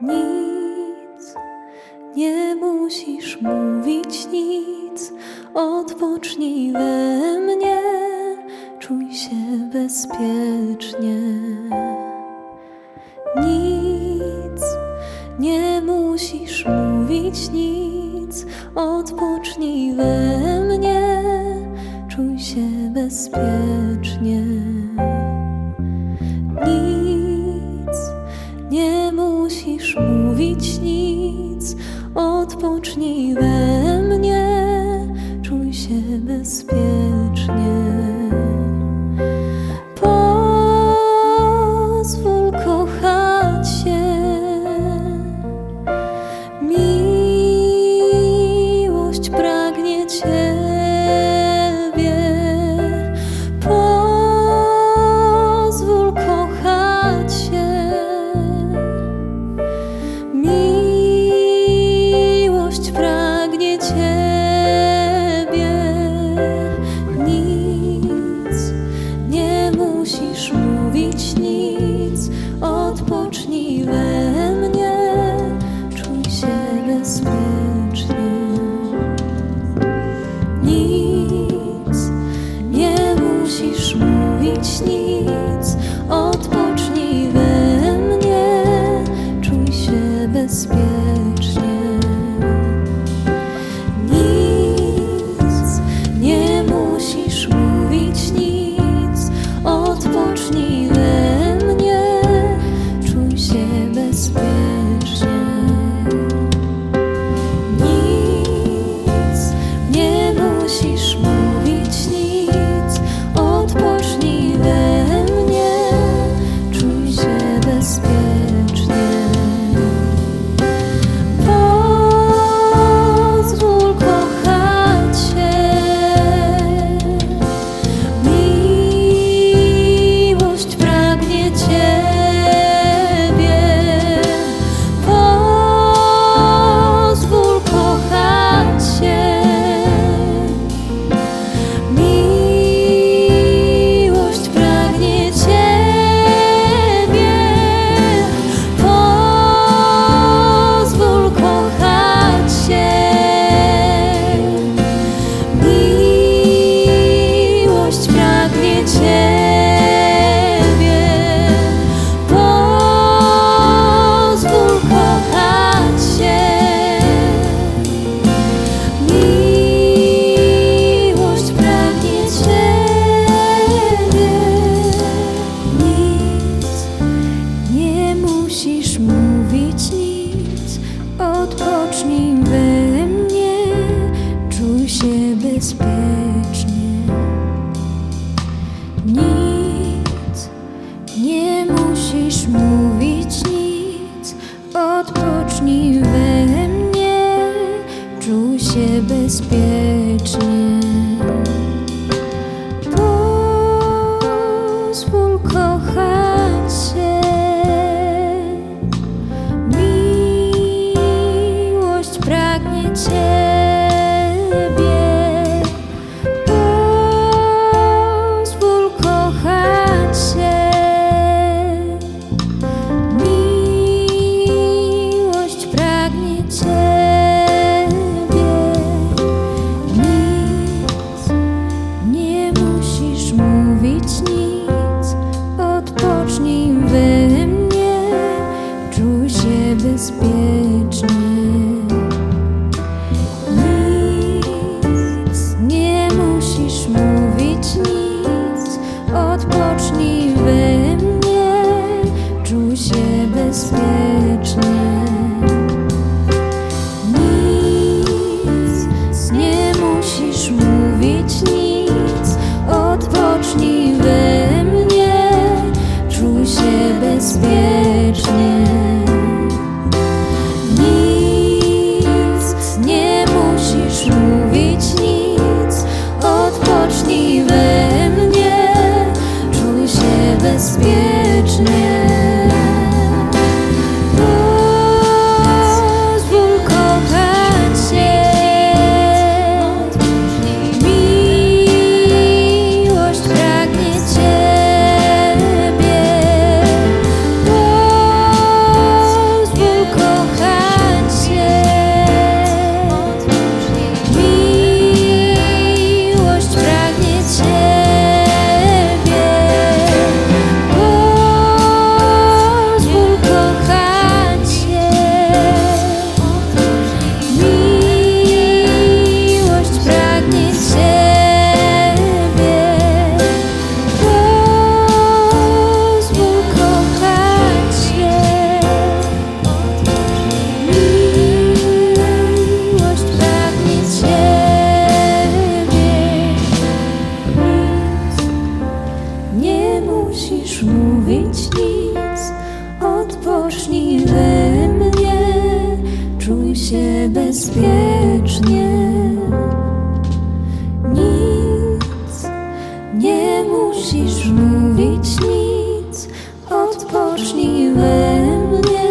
Nic nie musisz mówić, nic. Odpocznij we mnie, czuj się bezpiecznie. Nic nie musisz mówić, nic. Odpocznij we mnie, czuj się bezpiecznie. odpocznij weź. начни bezpiecznie. Nic nie musisz mówić, nic odpocznij we mnie, czuj się bezpiecznie. Pozwól kochać się. Miłość pragnie Cię. Się bezpiecznie. Nic, nie musisz mówić nic, odpocznij we mnie,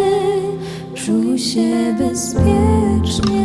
czuj się bezpiecznie.